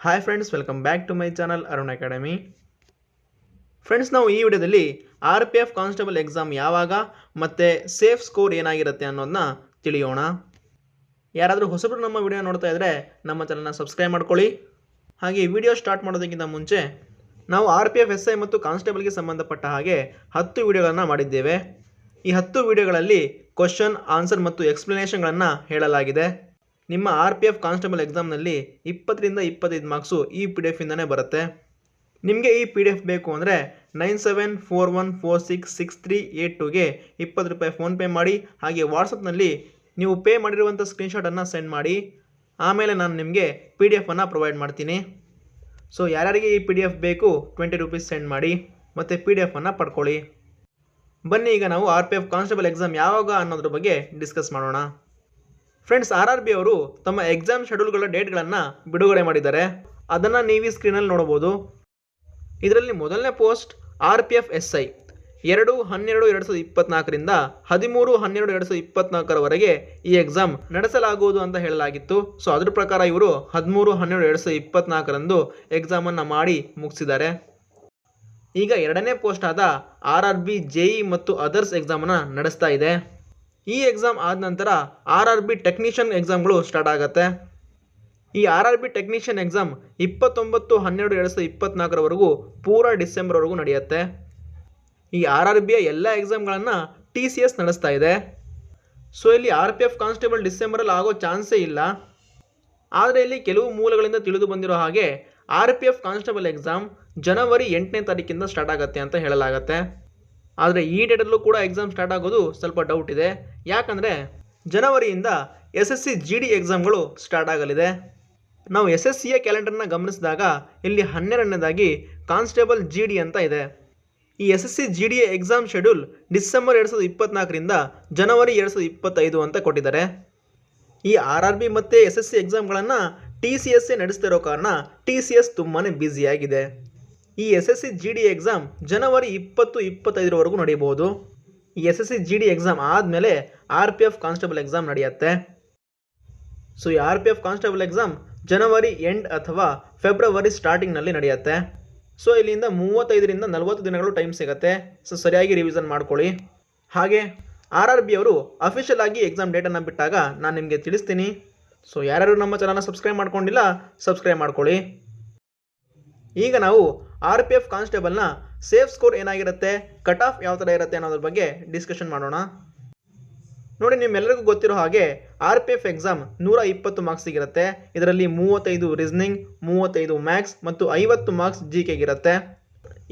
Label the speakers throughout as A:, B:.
A: Hi friends welcome back to my channel Arun academy friends ನಾವು ಈ ವಿಡಿಯೋದಲ್ಲಿ R P F constable exam ಯಾವಾಗ ಮತ್ತು ಸೇಫ್ ಸ್ಕೋರ್ ಏನಾಗಿರುತ್ತೆ ಅನ್ನೋದನ್ನ ತಿಳಿಯೋಣ. ಯಾರಾದರೂ ಹೊಸಬರು ನಮ್ಮ ವಿಡಿಯೋ ನೋಡ್ತಾ ಇದ್ದರೆ ನಮ್ಮ ಚಾನಲ್ನ ಸಬ್ಸ್ಕ್ರೈಬ್ ಮಾಡ್ಕೊಳ್ಳಿ. ಹಾಗೆ ವಿಡಿಯೋ ಸ್ಟಾರ್ಟ್ ಮಾಡೋದಕ್ಕಿಂತ ಮುಂಚೆ ನಾವು R P F S I ಮತ್ತು ಕಾನ್ಸ್ಟೇಬಲ್ಗೆ ಸಂಬಂಧಪಟ್ಟ ಹಾಗೆ ಹತ್ತು ವಿಡಿಯೋಗಳನ್ನು ಮಾಡಿದ್ದೇವೆ. ಈ ಹತ್ತು ವಿಡಿಯೋಗಳಲ್ಲಿ ಕ್ವಶನ್ ಆನ್ಸರ್ ಮತ್ತು ಎಕ್ಸ್ಪ್ಲನೇಷನ್ಗಳನ್ನು ಹೇಳಲಾಗಿದೆ. ನಿಮ್ಮ ಆರ್ ಪಿ ಎಫ್ ಕಾನ್ಸ್ಟೇಬಲ್ ಎಕ್ಸಾಮ್ನಲ್ಲಿ ಇಪ್ಪತ್ತರಿಂದ ಇಪ್ಪತ್ತೈದು ಮಾರ್ಕ್ಸು ಈ ಪಿ ಡಿ ಎಫಿಂದನೇ ಬರುತ್ತೆ. ನಿಮಗೆ ಈ ಪಿ ಡಿ ಎಫ್ ಬೇಕು ಅಂದರೆ nine seven four one four six six three eight ಟೂಗೆ ಇಪ್ಪತ್ತು ರೂಪಾಯಿ ಫೋನ್ಪೇ ಮಾಡಿ, ಹಾಗೆ ವಾಟ್ಸಪ್ನಲ್ಲಿ ನೀವು ಪೇ ಮಾಡಿರುವಂಥ ಸ್ಕ್ರೀನ್ಶಾಟನ್ನು ಸೆಂಡ್ ಮಾಡಿ. ಆಮೇಲೆ ನಾನು ನಿಮಗೆ ಪಿ ಡಿ ಎಫನ್ನು ಪ್ರೊವೈಡ್ ಮಾಡ್ತೀನಿ. ಸೊ, ಯಾರ್ಯಾರಿಗೆ ಈ ಪಿ ಡಿ ಎಫ್ ಬೇಕು ಟ್ವೆಂಟಿ ರುಪೀಸ್ ಸೆಂಡ್ ಮಾಡಿ, ಮತ್ತು ಪಿ ಡಿ ಎಫನ್ನು ಪಡ್ಕೊಳ್ಳಿ. ಬನ್ನಿ, ಈಗ ನಾವು R P F constable exam ಯಾವಾಗ ಅನ್ನೋದ್ರ ಬಗ್ಗೆ ಡಿಸ್ಕಸ್ ಮಾಡೋಣ. ಫ್ರೆಂಡ್ಸ್ ಆರ್ ಆರ್ ಬಿ ಅವರು ತಮ್ಮ ಎಕ್ಸಾಮ್ ಶೆಡ್ಯೂಲ್ಗಳ ಡೇಟ್ಗಳನ್ನು ಬಿಡುಗಡೆ ಮಾಡಿದ್ದಾರೆ. ಅದನ್ನು ನೀವು ಈ ಸ್ಕ್ರೀನಲ್ಲಿ ನೋಡಬಹುದು. ಇದರಲ್ಲಿ ಮೊದಲನೇ post R P F S I ಎರಡು ಹನ್ನೆರಡು ಎರಡು ಸಾವಿರದ ಇಪ್ಪತ್ನಾಲ್ಕರಿಂದ ಹದಿಮೂರು ಹನ್ನೆರಡು ಎರಡು ಸಾವಿರದ ಇಪ್ಪತ್ನಾಲ್ಕರವರೆಗೆ ಈ ಎಕ್ಸಾಮ್ ನಡೆಸಲಾಗುವುದು ಅಂತ ಹೇಳಲಾಗಿತ್ತು. ಸೊ ಅದ್ರ ಪ್ರಕಾರ ಇವರು ಹದಿಮೂರು ಹನ್ನೆರಡು ಎರಡು ಸಾವಿರದ ಇಪ್ಪತ್ನಾಲ್ಕರಂದು ಎಕ್ಸಾಮನ್ನು ಮಾಡಿ ಮುಗಿಸಿದ್ದಾರೆ. ಈಗ ಎರಡನೇ ಪೋಸ್ಟ್ ಆದ ಆರ್ ಆರ್ ಬಿ ಜೆಇ ಮತ್ತು ಅದರ್ಸ್ ಎಕ್ಸಾಮನ್ನು ನಡೆಸ್ತಾ ಇದೆ. ಈ ಎಕ್ಸಾಮ್ ಆದ ನಂತರ ಆರ್ ಆರ್ ಬಿ ಟೆಕ್ನಿಷಿಯನ್ ಎಕ್ಸಾಮ್ಗಳು ಸ್ಟಾರ್ಟ್ ಆಗುತ್ತೆ. ಈ R R B technician exam ಇಪ್ಪತ್ತೊಂಬತ್ತು, ಹನ್ನೆರಡು, ಎರಡು ಸಾವಿರದ ಇಪ್ಪತ್ತ್ನಾಲ್ಕರವರೆಗೂ ಪೂರ ಡಿಸೆಂಬರ್ವರೆಗೂ ನಡೆಯುತ್ತೆ. ಈ ಆರ್ ಆರ್ ಬಿಯ ಎಲ್ಲ ಎಕ್ಸಾಮ್ಗಳನ್ನು ಟಿ ಸಿ ಎಸ್ ನಡೆಸ್ತಾ ಇದೆ. ಸೊ ಇಲ್ಲಿ ಆರ್ ಪಿ ಎಫ್ ಕಾನ್ಸ್ಟೇಬಲ್ ಡಿಸೆಂಬರಲ್ಲಿ ಆಗೋ ಚಾನ್ಸೇ ಇಲ್ಲ. ಆದರೆ ಇಲ್ಲಿ ಕೆಲವು ಮೂಲಗಳಿಂದ ತಿಳಿದು ಬಂದಿರೋ ಹಾಗೆ R P F constable exam ಜನವರಿ ಎಂಟನೇ ತಾರೀಕಿಂದ ಸ್ಟಾರ್ಟ್ ಆಗುತ್ತೆ ಅಂತ ಹೇಳಲಾಗತ್ತೆ. ಆದರೆ ಈ ಡೇಟಲ್ಲೂ ಕೂಡ ಎಕ್ಸಾಮ್ ಸ್ಟಾರ್ಟ್ ಆಗೋದು ಸ್ವಲ್ಪ ಡೌಟ್ ಇದೆ. ಯಾಕಂದರೆ ಜನವರಿಯಿಂದ S S C G D ಎಕ್ಸಾಮ್ಗಳು start ಆಗಲಿದೆ. ನಾವು ಎಸ್ ಎಸ್ ಸಿಯ ಕ್ಯಾಲೆಂಡರ್ನ ಗಮನಿಸಿದಾಗ ಇಲ್ಲಿ ಹನ್ನೆರಡನೇದಾಗಿ ಕಾನ್ಸ್ಟೇಬಲ್ ಜಿ ಡಿ ಅಂತ ಇದೆ. ಈ S S C G D exam schedule December ಎರಡು ಸಾವಿರದ ಇಪ್ಪತ್ನಾಲ್ಕರಿಂದ ಜನವರಿ ಎರಡು ಸಾವಿರದ ಇಪ್ಪತ್ತೈದು ಅಂತ ಕೊಟ್ಟಿದ್ದಾರೆ. ಈ ಆರ್ ಆರ್ ಬಿ ಮತ್ತು ಎಸ್ ಎಸ್ ಸಿ ಎಕ್ಸಾಮ್ಗಳನ್ನು ಟಿ ಸಿ ಎಸ್ಸೇ ನಡೆಸ್ತಿರೋ ಕಾರಣ ಟಿ ಸಿ ಎಸ್ ತುಂಬಾ ಬ್ಯುಸಿಯಾಗಿದೆ ಈ S S C G D exam ಜನವರಿ ಇಪ್ಪತ್ತು, ಇಪ್ಪತ್ತೈದರವರೆಗೂ ನಡೆಯಬಹುದು ಈ S S C G D exam ಆದಮೇಲೆ R P F constable exam ನಡೆಯುತ್ತೆ. ಸೊ ಈ R P F constable exam ಜನವರಿ ಎಂಡ್ ಅಥವಾ ಫೆಬ್ರವರಿ ಸ್ಟಾರ್ಟಿಂಗ್ನಲ್ಲಿ ನಡೆಯುತ್ತೆ. ಸೊ ಇಲ್ಲಿಂದ ಮೂವತ್ತೈದರಿಂದ ನಲವತ್ತು ದಿನಗಳು ಟೈಮ್ ಸಿಗುತ್ತೆ. ಸೊ ಸರಿಯಾಗಿ ರಿವಿಷನ್ ಮಾಡ್ಕೊಳ್ಳಿ. ಹಾಗೆ ಆರ್ ಆರ್ ಬಿ ಅವರು ಅಫಿಷಿಯಲ್ ಆಗಿ ಎಕ್ಸಾಮ್ ಡೇಟನ್ನು ಬಿಟ್ಟಾಗ ನಾನು ನಿಮಗೆ ತಿಳಿಸ್ತೀನಿ. ಸೊ ಯಾರ್ಯಾರು ನಮ್ಮ ಚಾನಲ್ನ ಸಬ್ಸ್ಕ್ರೈಬ್ ಮಾಡ್ಕೊಂಡಿಲ್ಲ ಸಬ್ಸ್ಕ್ರೈಬ್ ಮಾಡ್ಕೊಳ್ಳಿ. ಈಗ ನಾವು ಆರ್ ಪಿ ಎಫ್ ಕಾನ್ಸ್ಟೇಬಲ್ನ ಸೇಫ್ ಸ್ಕೋರ್ ಏನಾಗಿರುತ್ತೆ? ಕಟ್ ಆಫ್ ಯಾವ ಥರ ಇರುತ್ತೆ ಅನ್ನೋದ್ರ ಬಗ್ಗೆ ಡಿಸ್ಕಷನ್ ಮಾಡೋಣ. ನೋಡಿ ನಿಮ್ಮೆಲ್ಲರಿಗೂ ಗೊತ್ತಿರೋ ಹಾಗೆ ಆರ್ ಪಿ ಎಫ್ ಎಕ್ಸಾಮ್ ನೂರ ಇಪ್ಪತ್ತು ಮಾರ್ಕ್ಸಿಗಿರುತ್ತೆ ಇದರಲ್ಲಿ ಮೂವತ್ತೈದು ರೀಸನಿಂಗ್ ಮೂವತ್ತೈದು ಮ್ಯಾಕ್ಸ್ ಮತ್ತು ಐವತ್ತು ಮಾರ್ಕ್ಸ್ ಜಿ ಕೆಗಿರುತ್ತೆ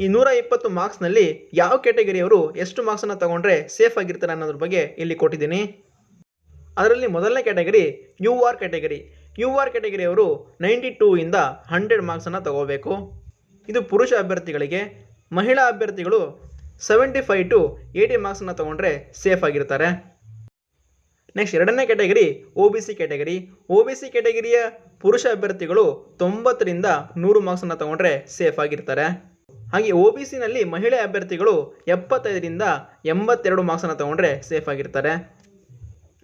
A: ಈ ನೂರ ಇಪ್ಪತ್ತು ಮಾರ್ಕ್ಸ್ನಲ್ಲಿ ಯಾವ ಕ್ಯಾಟಗರಿಯವರು ಎಷ್ಟು ಮಾರ್ಕ್ಸನ್ನು ತಗೊಂಡ್ರೆ ಸೇಫ್ ಆಗಿರ್ತಾರೆ ಅನ್ನೋದ್ರ ಬಗ್ಗೆ ಇಲ್ಲಿ ಕೊಟ್ಟಿದ್ದೀನಿ. ಅದರಲ್ಲಿ ಮೊದಲನೇ category U R category U R ಕ್ಯಾಟಗರಿಯವರು ninety two ಇಂದ ಹಂಡ್ರೆಡ್ ಮಾರ್ಕ್ಸನ್ನು ತಗೋಬೇಕು. ಇದು ಪುರುಷ ಅಭ್ಯರ್ಥಿಗಳಿಗೆ, ಮಹಿಳಾ ಅಭ್ಯರ್ಥಿಗಳು ಸೆವೆಂಟಿ ಫೈವ್ ಟು ಏಯ್ಟಿ ಮಾರ್ಕ್ಸನ್ನು ತಗೊಂಡ್ರೆ ಸೇಫ್ ಆಗಿರ್ತಾರೆ. ನೆಕ್ಸ್ಟ್ ಎರಡನೇ category O B C category O B C ಕ್ಯಾಟಗರಿಯ ಪುರುಷ ಅಭ್ಯರ್ಥಿಗಳು ತೊಂಬತ್ತರಿಂದ ನೂರು ಮಾರ್ಕ್ಸನ್ನು ತಗೊಂಡ್ರೆ ಸೇಫ್ ಆಗಿರ್ತಾರೆ. ಹಾಗೆ ಒ ಬಿ ಸಿನಲ್ಲಿ ಮಹಿಳೆ ಅಭ್ಯರ್ಥಿಗಳು ಎಪ್ಪತ್ತೈದರಿಂದ ಎಂಬತ್ತೆರಡು ಮಾರ್ಕ್ಸನ್ನು ತಗೊಂಡ್ರೆ ಸೇಫ್ ಆಗಿರ್ತಾರೆ.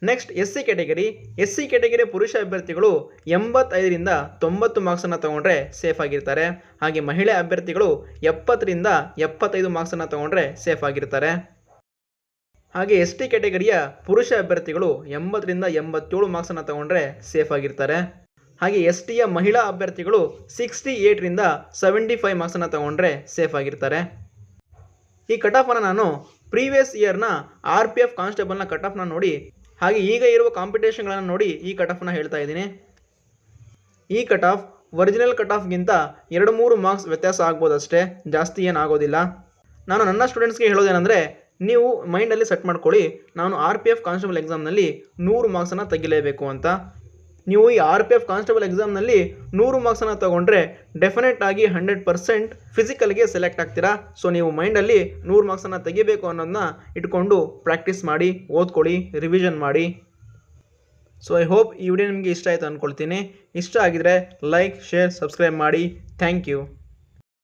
A: Next S C category S C ಕ್ಯಾಟಗರಿಯ ಪುರುಷ ಅಭ್ಯರ್ಥಿಗಳು ಎಂಬತ್ತೈದರಿಂದ ತೊಂಬತ್ತು ಮಾರ್ಕ್ಸನ್ನು ತಗೊಂಡ್ರೆ ಸೇಫ್ ಆಗಿರ್ತಾರೆ. ಹಾಗೆ ಮಹಿಳೆ ಅಭ್ಯರ್ಥಿಗಳು ಎಪ್ಪತ್ತರಿಂದ ಎಪ್ಪತ್ತೈದು ಮಾರ್ಕ್ಸನ್ನು ತಗೊಂಡ್ರೆ ಸೇಫ್ ಆಗಿರ್ತಾರೆ. ಹಾಗೆ ಎಸ್ ಟಿ ಕ್ಯಾಟಗರಿಯ ಪುರುಷ ಅಭ್ಯರ್ಥಿಗಳು ಎಂಬತ್ತರಿಂದ ಎಂಬತ್ತೇಳು ಮಾರ್ಕ್ಸನ್ನು ತಗೊಂಡ್ರೆ ಸೇಫ್ ಆಗಿರ್ತಾರೆ. ಹಾಗೆ ಎಸ್ ಟಿಯ ಮಹಿಳಾ ಅಭ್ಯರ್ಥಿಗಳು ಸಿಕ್ಸ್ಟಿ ಏಯ್ಟ್ರಿಂದ ಸೆವೆಂಟಿ ಫೈವ್ ಮಾರ್ಕ್ಸನ್ನು ತಗೊಂಡ್ರೆ ಸೇಫ್ ಆಗಿರ್ತಾರೆ. ಈ ಕಟ್ ಆಫನ್ನು ನಾನು ಪ್ರೀವಿಯಸ್ ಇಯರ್ನ ಆರ್ ಪಿ ಎಫ್ ಕಾನ್ಸ್ಟೇಬಲ್ನ ಕಟ್ ಆಫ್ನ ನೋಡಿ ಹಾಗೆ ಈಗ ಇರುವ ಕಾಂಪಿಟೇಷನ್ಗಳನ್ನು ನೋಡಿ ಈ ಕಟ್ ಆಫ್ನ ಹೇಳ್ತಾ ಇದ್ದೀನಿ. ಈ ಕಟ್ ಆಫ್ ಒರಿಜಿನಲ್ ಕಟ್ ಆಫ್ಗಿಂತ ಎರಡು ಮೂರು ಮಾರ್ಕ್ಸ್ ವ್ಯತ್ಯಾಸ ಆಗ್ಬೋದು ಅಷ್ಟೇ ಜಾಸ್ತಿ ಏನಾಗೋದಿಲ್ಲ. ನಾನು ನನ್ನ ಸ್ಟೂಡೆಂಟ್ಸ್ಗೆ ಹೇಳೋದೇನೆಂದರೆ, ನೀವು ಮೈಂಡಲ್ಲಿ ಸೆಟ್ ಮಾಡ್ಕೊಳ್ಳಿ, ನಾನು ಆರ್ ಪಿ ಎಫ್ ಕಾನ್ಸ್ಟೇಬಲ್ ಎಕ್ಸಾಮ್ನಲ್ಲಿ ನೂರು ಮಾರ್ಕ್ಸನ್ನು ತೆಗಿಲೇಬೇಕು ಅಂತ. ನೀವು ಈ ಆರ್ ಪಿ ಎಫ್ ಕಾನ್ಸ್ಟೇಬಲ್ ಎಕ್ಸಾಮ್ನಲ್ಲಿ ನೂರು ಮಾರ್ಕ್ಸನ್ನು ತೊಗೊಂಡ್ರೆ ಡೆಫಿನೆಟ್ ಆಗಿ ಹಂಡ್ರೆಡ್ ಪರ್ಸೆಂಟ್ ಫಿಸಿಕಲ್ಗೆ ಸೆಲೆಕ್ಟ್ ಆಗ್ತೀರಾ? ಸೊ ನೀವು ಮೈಂಡಲ್ಲಿ ನೂರು ಮಾರ್ಕ್ಸನ್ನು ತೆಗಿಬೇಕು ಅನ್ನೋದನ್ನ ಇಟ್ಕೊಂಡು ಪ್ರಾಕ್ಟೀಸ್ ಮಾಡಿ, ಓದ್ಕೊಳ್ಳಿ ರಿವಿಷನ್ ಮಾಡಿ. ಸೊ ಐ ಹೋಪ್ ಈ ವಿಡಿಯೋ ನಿಮಗೆ ಇಷ್ಟ ಆಯಿತು ಅಂದ್ಕೊಳ್ತೀನಿ ಇಷ್ಟ ಆಗಿದ್ರೆ ಲೈಕ್ ಶೇರ್ ಸಬ್ಸ್ಕ್ರೈಬ್ ಮಾಡಿ. Thank you